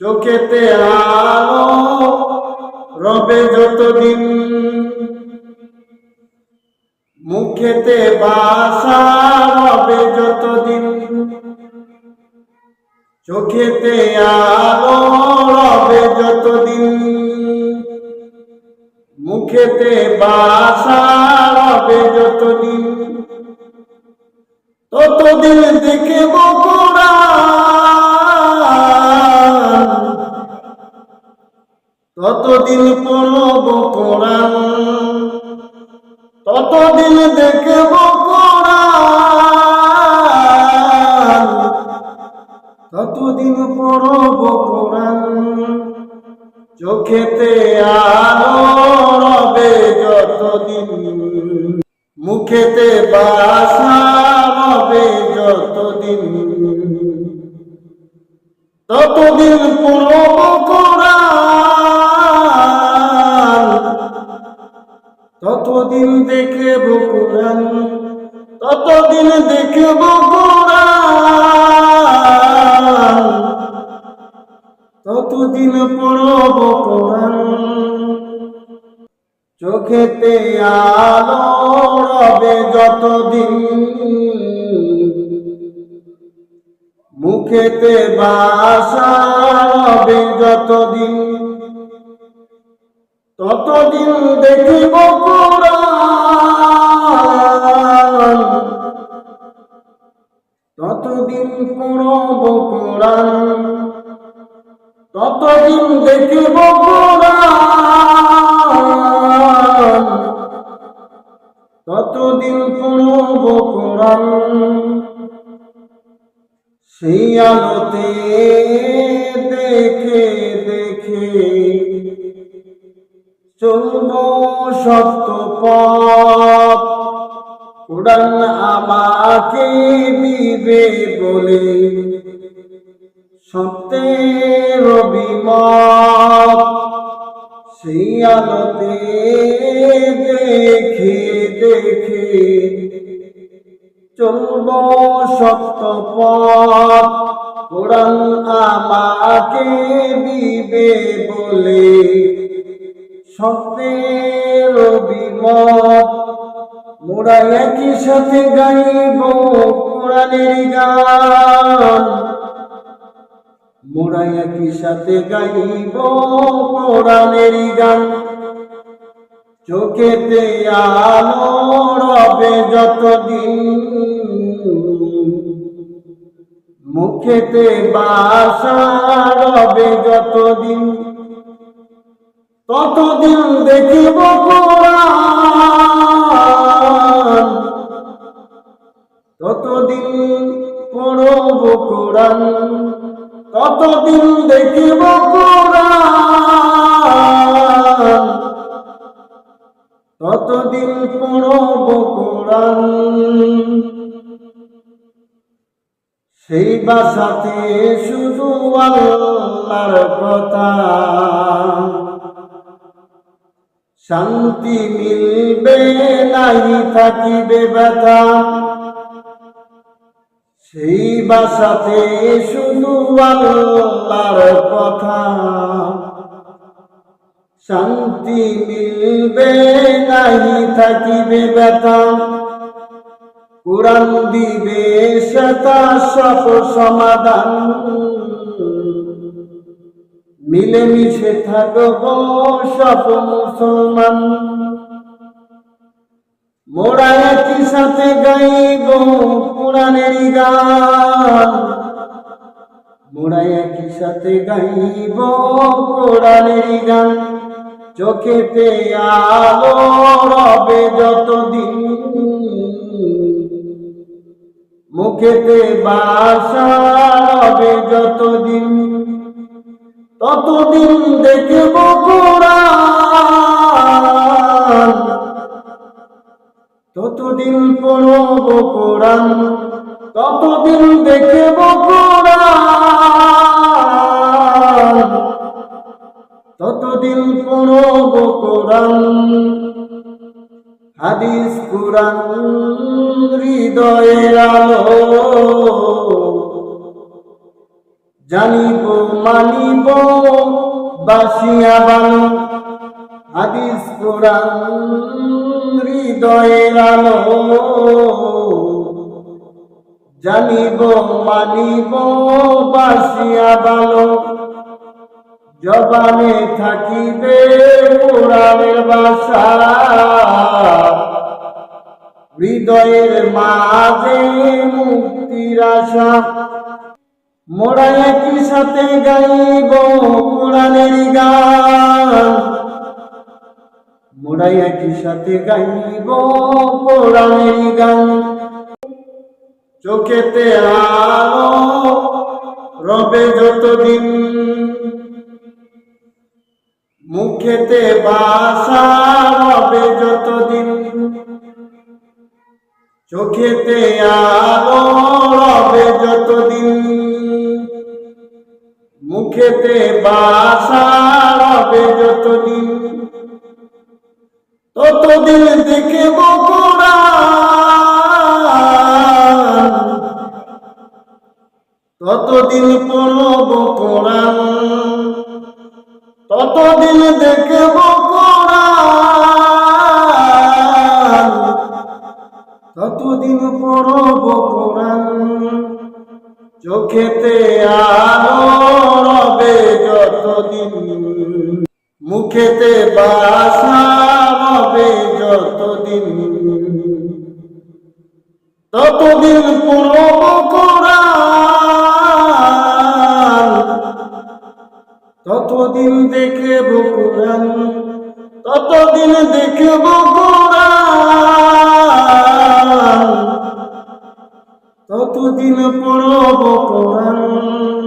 চোখেতে আলো, রবে যতদিন মুখেতে বাসা, রবে যতদিন চোখেতে আলো, রবে যতদিন মুখেতে বাসা, রবে যতদিন, ততদিন দেখে কোরআন ততদিন পড়ব কোরআন, ততদিন দেখব কোরআন, ততদিন পড়ব কোরআন। চোখেতে আলো রবে যতদিন, মুখেতে বাসা রবে যতদিন। ততদিন পড়ব ততদিন দেখব কোরআন, ততদিন দেখব কোরআন, ততদিন পড়ব কোরআন। চোখেতে আলো রবে যতদিন, মুখেতে বাসা রবে যতদিন। ততদিন দেখিব কোরআন ততদিন পড়ব কোরআন ততদিন দেখিব কোরআন ততদিন পড়ব কোরআন সেই আলোতে দেখে দেখে চলব সত্য পথ কোরআন আমাকে দিবে বলে। সত্যের অভিমত সেই আলোতে দেখে দেখে। চলব সত্য পথ কোরআন আমাকে দিবে বলে। সত্যের অভিমত মোরা একই সাথে গাইব কোরআনের গান। মোরা একই সাথে গাইব কোরআনের গান। চোখেতে আলো রবে যতদিন। মুখেতে বাসা রবে যতদিন। ততদিন দেখিব কোরআন। ততদিন পড়ব কোরআন। ততদিন দেখিব কোরআন। ততদিন পড়ব কোরআন। সেই বাসাতে শুধু আল্লাহর কথা। শান্তি মিলবে নাই, থাকিবে ব্যথা। সেই বাসাতে শুধু আল্লাহর কথা। শান্তি মিলবে নাই, থাকিবে ব্যথা। কোরআন দিবে শতা সফ সমাধান। মিলেমিশে থাকব সব মুসলমান। মোরা একই সাথে গাইব কোরআনের গান। মোরা একই সাথে গাইব কোরআনের গান। চোখেতে আলো রবে যতদিন। মুখেতে বাসা রবে যতদিন। ততদিন দেখব কোরআন। ততদিন পড়ব কোরআন। ততদিন দেখব কোরআন। ততদিন পড়ব কোরআন। হাদিস কোরআন হৃদয়ের আলো। জানিব, মানিব বাসিয়া বানো। হাদিস কোরআন হৃদয়ের আলো। জানিব, মানিব বাসিয়া বালো জবানে থাকিবে কোরআনের বাসা। হৃদয়ের মাঝে মুক্তির আশা। মোরা একই সাথে গাইব কোরআনের গান। মোরা একই সাথে গাইব কোরআনের গান। চোখেতে আলো রবে যতদিন। মুখেতে বাসা রবে যতদিন। চোখেতে আলো রবে যতদিন। মুখেতে বাসা রবে যতদিন, ততদিন কোরআন ততদিন পড়ব কোরআন, ততদিন দেখব কোরআন, ততদিন পড়ব কোরআন। চোখেতে আলো মুখেতে বাসা রবে যতদিন। ততদিন পড়ব কোরআন। ততদিন দেখে কোরআন। ততদিন দেখব কোরআন। ততদিন পড়ব কোরআন।